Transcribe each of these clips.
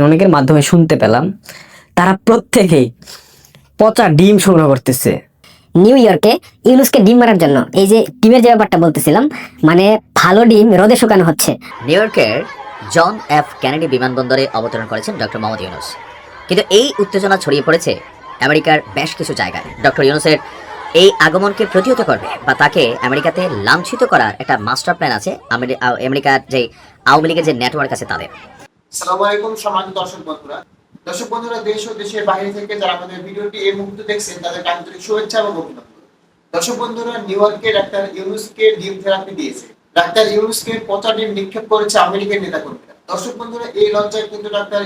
পাচ্ছেন অনেকের মাধ্যমে শুনতে পেলাম। তারা প্রত্যেকেই পচা ডিম সংগ্রহ করতেছে। নিউ ইয়র্কে ইউনুসকে ডিম মারার জন্য এই যে ডিমের যে ব্যাপারটা বলতেছিলাম মানে ভালো ডিম রোদে শুকানো হচ্ছে। নিউ ইয়র্কের জন এফ কেনেডি বিমানবন্দরে অবতরণ করেছেন ডক্টর মোহাম্মদ ইউনুস। কিন্তু এই উত্তেজনা ছড়িয়ে পড়েছে আমেরিকার বেশ কিছু জায়গায়। ডক্টর ইউনুসের এই আগমনকে প্রতিহত করবে বা তাকে আমেরিকাতে লাঞ্ছিত করার একটা মাস্টার প্ল্যান আছে আমেরিকার যে আওয়ামী লীগের যে নেটওয়ার্ক আছে তাদের। ডাক্তার করেছে এই লজ্জায় কিন্তু ডাক্তার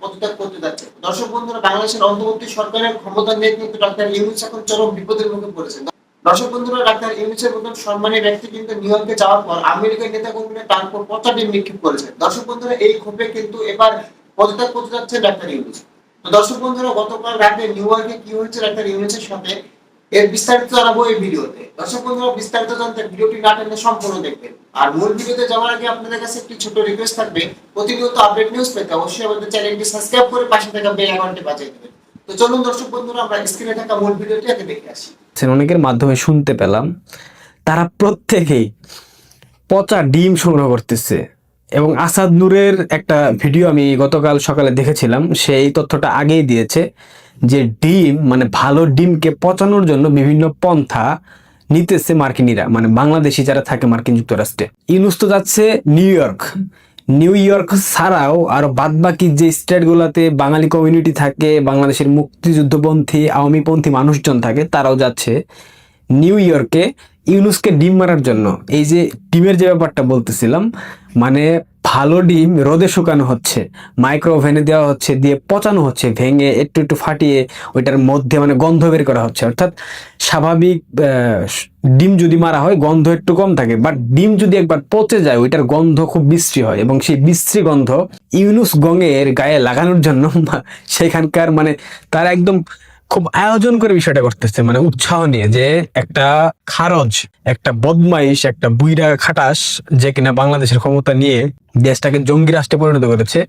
পদত্যাগ করতে যাচ্ছে। বাংলাদেশের অন্তর্বর্তী সরকারের ক্ষমতা নিয়ে কিন্তু ডাক্তার ইউনুস এখন চরম বিপদের মুখে পড়েছেন। দর্শক বন্ধুরা, ডাক্তার ইউনুসের মতন সম্মানী ব্যক্তি কিন্তু নিউ ইয়র্কে যাওয়ার পর আমেরিকার নেতা কর্মীরা তার উপর ডিম নিক্ষেপ করেছে দর্শক বন্ধুরা, এই ক্ষোভে কিন্তু এবার পদত্যাগ করতে যাচ্ছে ডাক্তার ইউনুস। তো দর্শক বন্ধুরা, গতকাল রাতে নিউ ইয়র্কে কি হয়েছে ডাক্তার ইউনুসের সাথে? এর বিস্তারিত জানাব এই ভিডিওতে। দর্শক বন্ধুরা, বিস্তারিত জানতে ভিডিওটি না টেনে সম্পূর্ণ দেখবেন। আর মূল ভিডিওতে যাওয়ার আগে আপনাদের কাছে একটি ছোট রিকোয়েস্ট থাকবে। প্রতিনিয়ত আপডেট নিউজ পেতে অবশ্যই আমাদের চ্যানেলটি সাবস্ক্রাইব করে পাশে থাকা বেল আইকনটি বাজিয়ে দেবেন। তো চলুন দর্শক বন্ধুরা, আমরা স্ক্রিনে থাকা মূল ভিডিওটি আগে দেখে আসি। অনেকের মাধ্যমে শুনতে পেলাম, তারা প্রত্যেকেই পচা ডিম সংগ্রহ করতেছে। এবং আসাদ নূরের একটা ভিডিও আমি গতকাল সকালে দেখেছিলাম, সেই তথ্যটা আগেই দিয়েছে যে ডিম মানে ভালো ডিমকে পচানোর জন্য বিভিন্ন পন্থা নিতেছে মার্কিনীরা মানে বাংলাদেশি যারা থাকে মার্কিন যুক্তরাষ্ট্রে। ইউনুস যাচ্ছে নিউ ইয়র্ক নিউ ইয়র্ক ছাড়াও আরও বাদবাকি যে স্টেটগুলোতে বাঙালি কমিউনিটি থাকে, বাংলাদেশের মুক্তিযুদ্ধপন্থী, আওয়ামীপন্থী মানুষজন থাকে, তারাও যাচ্ছে। নিউ ইয়র্কে ইউনুসকে ডিম মারার জন্য। এই যে ডিমের যে ব্যাপারটা বলতেছিলাম মানে ভালো ডিম রোদে শুকানো হচ্ছে মাইক্রো ওভেনে দেওয়া হচ্ছে, দিয়ে পচানো হচ্ছে, ভেঙে একটু একটু ফাটিয়ে ওইটার মধ্যে মানে গন্ধ বের করা হচ্ছে। অর্থাৎ স্বাভাবিক ডিম যদি মারা হয়, গন্ধ একটু কম থাকে বাট ডিম যদি একবার পচে যায়, ওইটার গন্ধ খুব বিশ্রী হয়, এবং সেই বিশ্রী গন্ধ ইউনুস গঙের গায়ে লাগানোর জন্য, সেখানকার মানে তার একদম খুব আয়োজন করে বিষয়টা করতেছে মানে উৎসাহ নিয়ে যে একটা খারজ, একটা বদমাইশ, একটা বুইরা খাটাস যে কিনা বাংলাদেশের ক্ষমতা নিয়ে দেশটাকে জঙ্গি রাষ্ট্রে পরিণত করেছে।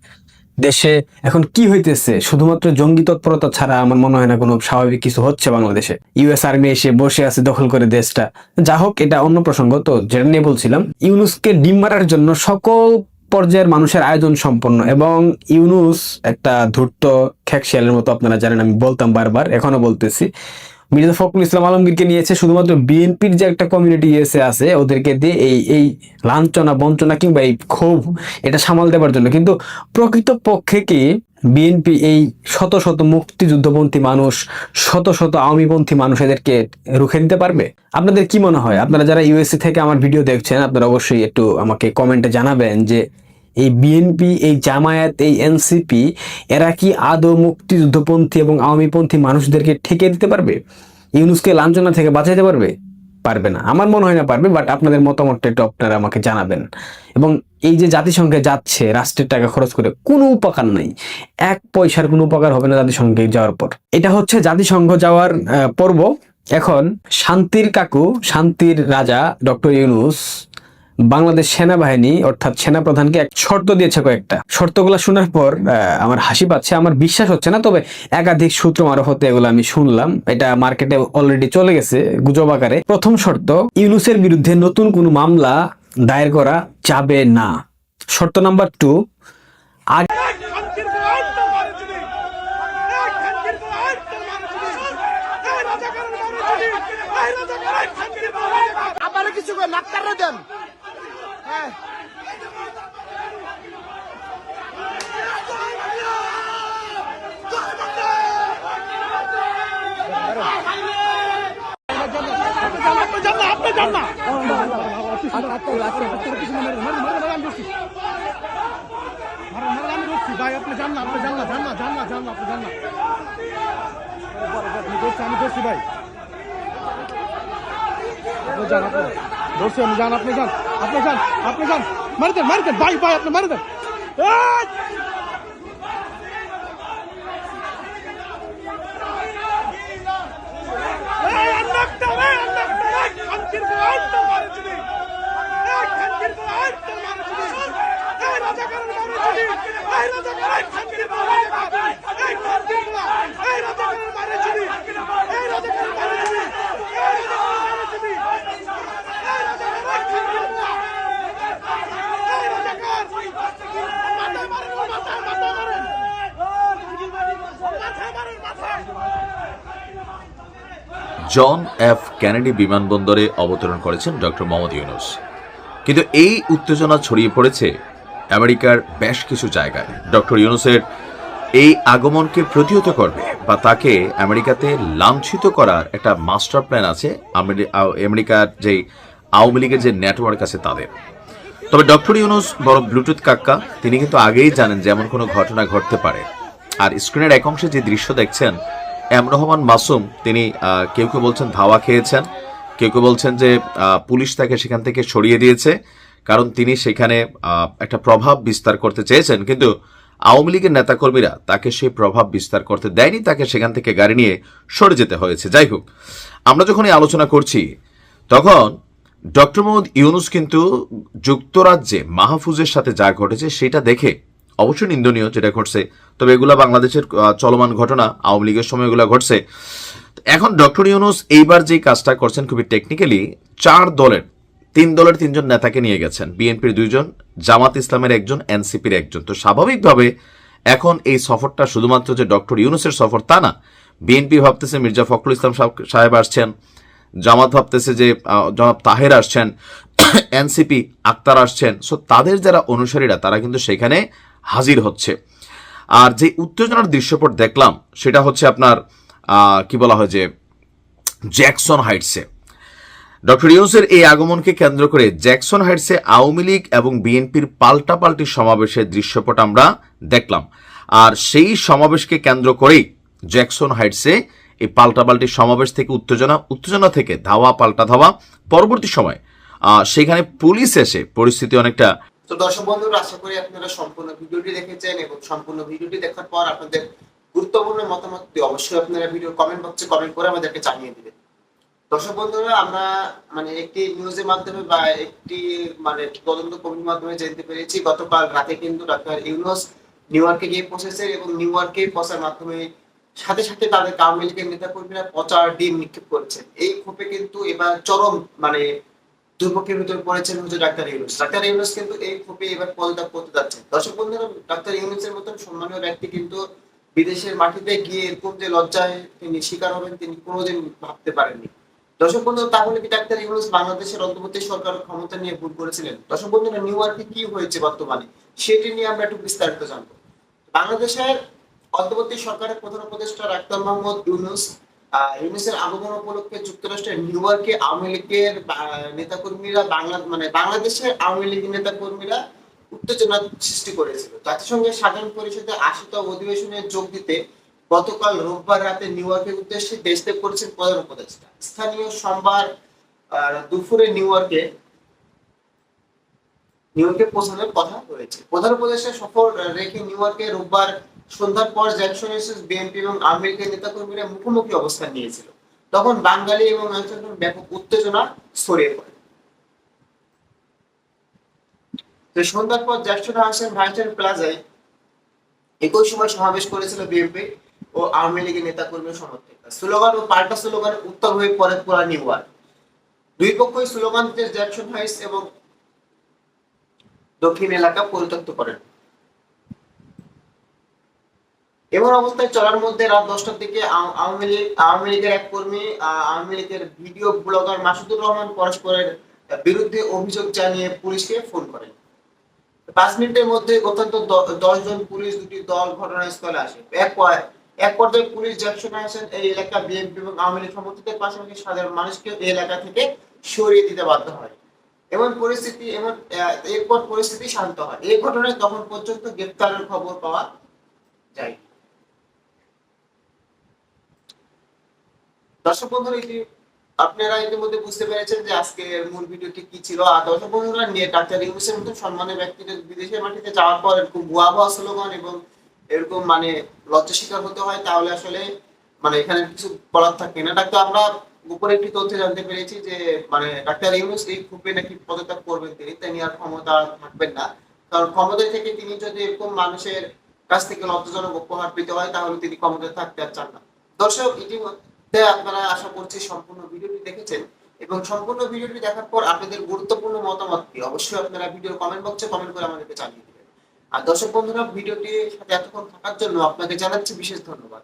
দেশে এখন কি হইতেছে? শুধুমাত্র জঙ্গি তৎপরতা ছাড়া আমার মনে হয় না কোনো স্বাভাবিক কিছু হচ্ছে বাংলাদেশে। ইউএস আর্মি এসে বসে আছে দখল করে দেশটা। যা হোক এটা অন্য প্রসঙ্গ, তো যেটা নিয়ে বলছিলাম, ইউনুসকে ডিম মারার জন্য সকল পর্যায়ের মানুষের আয়োজন সম্পন্ন। এবং ইউনুস একটা ধূর্ত খ্যাকশিয়ালের মতো আপনারা জানেন, আমি বলতাম বারবার, এখনও বলতেছি। মির্জা ফখরুল ইসলাম আলমগীরকে নিয়েছে শুধুমাত্র বিএনপির যে একটা কমিউনিটি এসে আছে, ওদেরকে দিয়ে এই এই লাঞ্ছনা, বঞ্চনা কিংবা এই ক্ষোভ, এটা সামাল দেবার জন্য। কিন্তু প্রকৃত পক্ষে কি বিএনপি এই শত শত মুক্তিযুদ্ধপন্থী মানুষ, শত শত আওয়ামীপন্থী মানুষ এদেরকে রুখে দিতে পারবে? আপনাদের কি মনে হয়? আপনারা যারা ইউএসসি থেকে আমার ভিডিও দেখছেন, আপনারা অবশ্যই একটু আমাকে কমেন্টে জানাবেন যে এই বিএনপি, এই জামায়াত, এই এনসিপি, এরা কি আদৌ মুক্তিযুদ্ধপন্থী এবং আওয়ামীপন্থী মানুষদেরকে ঠেকে দিতে পারবে? ইউনুসকে লাঞ্ছনা থেকে বাঁচাইতে পারবে? পারবে না। আমার মনে হয় না পারবে বাট আপনাদের মতামতটা একটু আপনারা আমাকে জানাবেন। এবং এই যে জাতিসংঘে যাচ্ছে, রাষ্ট্রের টাকা খরচ করে, কোনো উপকার নেই। এক পয়সার কোনো উপকার হবে না জাতিসংঘে যাওয়ার পর। এটা হচ্ছে জাতিসংঘ যাওয়ার পর্ব। এখন শান্তির কাকু, শান্তির রাজা ডক্টর ইউনুস বাংলাদেশ সেনাবাহিনী, অর্থাৎ সেনাপ্রধানকে এক শর্ত দিয়েছে কয়েকটা। শর্তগুলো শোনার পর আমার হাসি পাচ্ছে, আমার বিশ্বাস হচ্ছে না, তবে একাধিক সূত্র মারফতে এগুলো আমি শুনলাম। এটা মার্কেটে অলরেডি চলে গেছে গুজব আকারে। প্রথম শর্ত, ইউনুসের বিরুদ্ধে নতুন কোনো মামলা দায়ের করা যাবে না। শর্ত নাম্বার টু আপনারা কিছু দেন। ভাই, আপনি যান না, আপনি যান না, যান না, যান না, যান না, আপনি যান না। আমি ধরছি, আমি ধরছি, ভাই। अपने जान, अपने ज़ोर से अपने जान अपने जान अपने जान अपने जान। मर दे मर दे, भाई भाई, अपने मर दे। জন এফ কেনেডি বিমানবন্দরে অবতরণ করেছেন ডক্টর মোহাম্মদ ইউনুস। কিন্তু এই উত্তেজনা ছড়িয়ে পড়েছে আমেরিকার বেশ কিছু জায়গায়। ডক্টর ইউনুসের এই আগমনকে প্রতিহত করবে বা তাকে আমেরিকাতে লাঞ্ছিত করার একটা মাস্টার প্ল্যান আছে আমেরি- আমেরিকার যে আওয়ামী লীগের যে নেটওয়ার্ক আছে তাদের। তবে ডক্টর ইউনুস বড় ব্লুটুথ কাক্কা, তিনি কিন্তু আগেই জানেন যে এমন কোনো ঘটনা ঘটতে পারে। আর স্ক্রিনের এক অংশে যে দৃশ্য দেখছেন এম রহমান মাসুম, তিনি কেউ কেউ বলছেন ধাওয়া খেয়েছেন, কেউ কেউ বলছেন যে পুলিশ তাকে সেখান থেকে সরিয়ে দিয়েছে, কারণ তিনি সেখানে একটা প্রভাব বিস্তার করতে চেয়েছেন, কিন্তু আওয়ামী লীগের নেতাকর্মীরা তাকে সেই প্রভাব বিস্তার করতে দেয়নি, তাকে সেখান থেকে গাড়ি নিয়ে সরে যেতে হয়েছে। যাই হোক, আমরা যখন এই আলোচনা করছি, তখন ডক্টর মোহাম্মদ ইউনুস কিন্তু যুক্তরাজ্যে মাহফুজের সাথে যা ঘটেছে সেটা দেখে অবশ্যই নিন্দনীয় যেটা ঘটছে। তবে এগুলা বাংলাদেশের চলমান ঘটনা, আওয়ামী লীগের সময় এগুলা ঘটছে। এখন ডক্টর ইউনুস এইবার যে কাজটা করছেন খুবই টেকনিক্যালি চার দলের, তিন দলের তিনজন নেতাকে নিয়ে গেছেন। বিএনপির দুইজন, জামাত ইসলামের একজন, এনসিপির একজন। তো স্বাভাবিকভাবে এখন এই সফরটা শুধুমাত্র যে ডক্টর ইউনুসের সফর তা না, বিএনপি ভাবতেছে মির্জা ফখরুল ইসলাম সাহেব- আসছেন, জামাত ভাবতেছে যে জনাব তাহের আসছেন, এনসিপি আক্তার আসছেন। সো তাদের যারা অনুসারীরা, তারা কিন্তু সেখানে হাজির হচ্ছে। আর যে উত্তেজনার দৃশ্যপট দেখলাম, সেটা হচ্ছে আপনার কি বলা হয় যে, জ্যাকসন হাইটসে। ডক্টর ইউনুসের এই আগমনকে কেন্দ্র করে জ্যাকসন হাইটসে আওয়ামী লীগ এবং বিএনপির পাল্টাপাল্টি সমাবেশের দৃশ্যপট আমরা দেখলাম। আর সেই সমাবেশকে কেন্দ্র করেই জ্যাকসন হাইটসে এই পাল্টাপাল্টি সমাবেশ থেকে উত্তেজনা উত্তেজনা থেকে ধাওয়া, পাল্টা ধাওয়া। পরবর্তী সময় সেখানে পুলিশ এসে পরিস্থিতি অনেকটা তো দর্শক বন্ধুরা, আশা করি আপনারা সম্পূর্ণ ভিডিওটি দেখেছেন এবং সম্পূর্ণ ভিডিওটি দেখার পর আপনাদের গুরুত্বপূর্ণ মতামতটি অবশ্যই আপনারা ভিডিও কমেন্ট বক্সে কমেন্ট করে আমাদেরকে জানিয়ে দিবেন। দর্শক বন্ধুরা, আমরা মানে একটি নিউজের মাধ্যমে বা একটি মানে তদন্ত কমিটির মাধ্যমে জানতে পেরেছি, গতকাল রাতে কিন্তু ডাক্তার ইউনুস নিউ ইয়র্কে গিয়ে পৌঁছেছে এবং নিউ ইয়র্কে পৌঁছার মাধ্যমে সাথে সাথে তাদের লীগের নেতা কর্মীরা পচার ডিম নিক্ষেপ করেছেন। এই ক্ষোভে কিন্তু এবার চরম মানে দুর্ভোগের ভিতরে পড়েছেন হচ্ছে ডাক্তার ইউনুস। ডাক্তার ইউনুস কিন্তু এই ক্ষোভে এবার পদত্যাগ করতে যাচ্ছেন। দর্শক বন্ধুরা, ডাক্তার ইউনুসের মতন সম্মানীয় ব্যক্তি কিন্তু বিদেশের মাটিতে গিয়ে এরকম যে লজ্জায় তিনি শিকার হবেন, তিনি কোনোদিন ভাবতে পারেননি। দর্শক বন্ধু তাহলে কি ডাক্তার ইউনুস বাংলাদেশের অন্তর্বর্তী সরকার ক্ষমতা নিয়ে ভুল করেছিলেন? দর্শক বন্ধুরা, নিউ ইয়র্কে কি হয়েছে বর্তমানে? সেটি নিয়ে আমরা একটু বিস্তারিত জানব। বাংলাদেশের অন্তর্বর্তী সরকারের প্রধান উপদেষ্টা ডাক্তার মোহাম্মদ ইউনুস ইউনুসের আগমন উপলক্ষে যুক্তরাষ্ট্রের নিউ ইয়র্কে আওয়ামী লীগের নেতাকর্মীরা বাংলা মানে বাংলাদেশের আওয়ামী লীগের নেতাকর্মীরা উত্তেজনা সৃষ্টি করেছিল। জাতিসংঘের সাধারণ পরিষদের আশিতম অধিবেশনে যোগ দিতে গতকাল রোববার রাতে নিউ ইয়র্কের উদ্দেশ্যে দেশ ত্যাগ করেছেন প্রধান উপদেষ্টা। স্থানীয় সোমবার দুপুরে নিউ ইয়র্কে নিউ ইয়র্কে পৌঁছানোর কথা রয়েছে। প্রধান উপদেষ্টা সফর রেখে নিউ ইয়র্কে রোববার সন্ধ্যার পর জ্যাকসন এসেস বিএনপি এবং লীগের নেতাকর্মীরা মুখোমুখি অবস্থান নিয়েছিল। তখন বাঙালি এবং আঞ্চলিক ব্যাপক উত্তেজনা ছড়িয়ে পড়ে। তো সন্ধ্যার পর জ্যাকসন হাউসের ভাইচার প্লাজায় একই সময় সমাবেশ করেছিল বিএনপি ও আওয়ামী লীগের নেতাকর্মী সমর্থকরা। স্লোগান ও পাল্টা স্লোগান উত্তর হয়ে পড়ে পুরা নিউ ইয়র্ক দুই পক্ষই স্লোগান জ্যাকসন হাইস এবং দক্ষিণ এলাকা পরিত্যক্ত করেন। এমন অবস্থায় চলার মধ্যে রাত দশটার দিকে আওয়ামী লীগ আওয়ামী লীগের এক কর্মী আওয়ামী লীগের ভিডিও ব্লগার মাসুদুর রহমান পরস্পরের বিরুদ্ধে অভিযোগ জানিয়ে পুলিশকে ফোন করেন। পাঁচ মিনিটের মধ্যে অত্যন্ত দশ জন পুলিশ দুটি দল ঘটনাস্থলে আসে। এক এক পর্যায়ে পুলিশ জ্যাকসন হাসেন এই এলাকা বিএনপি এবং আওয়ামী লীগ সমর্থকদের পাশাপাশি সাধারণ মানুষকে এই এলাকা থেকে সরিয়ে দিতে বাধ্য হয়। এমন পরিস্থিতি, এমন এরপর পরিস্থিতি শান্ত হয়। এই ঘটনায় তখন পর্যন্ত গ্রেপ্তারের খবর পাওয়া যায় দর্শক বন্ধুরা আপনারা ইতিমধ্যে বুঝতে পেরেছেন যে আজকের মূল ভিডিওটি কি ছিল। আর দর্শক বন্ধুরা, নিয়ে ডাক্তার ইউনুসের মতন সম্মানের ব্যক্তিদের বিদেশের মাটিতে যাওয়ার পর এরকম ভুয়াভুয়া স্লোগান এবং এরকম মানে লজ্জা শিকার হতে হয়, তাহলে আসলে মানে এখানে কিছু বলার থাকে না। ডাক্তার, আমরা উপরে একটি তথ্য জানতে পেরেছি যে মানে ডাক্তার ইউনুস এই গ্রুপে নাকি পদত্যাগ করবেন তিনি তিনি আর ক্ষমতা থাকবেন না। কারণ ক্ষমতায় থেকে তিনি যদি এরকম মানুষের কাছ থেকে লজ্জাজনক উপহার পেতে হয়, তাহলে তিনি ক্ষমতায় থাকতে আর চান না। দর্শক, ইতিমধ্যে আপনারা আশা করছি সম্পূর্ণ ভিডিওটি দেখেছেন। এবং সম্পূর্ণ ভিডিওটি দেখার পর আপনাদের গুরুত্বপূর্ণ মতামত কি? অবশ্যই আপনারা ভিডিওর কমেন্ট বক্সে কমেন্ট করে আমাদেরকে জানিয়ে দেবেন। আর দর্শক বন্ধুরা, ভিডিওটির সাথে এতক্ষণ থাকার জন্য আপনাকে জানাচ্ছি বিশেষ ধন্যবাদ।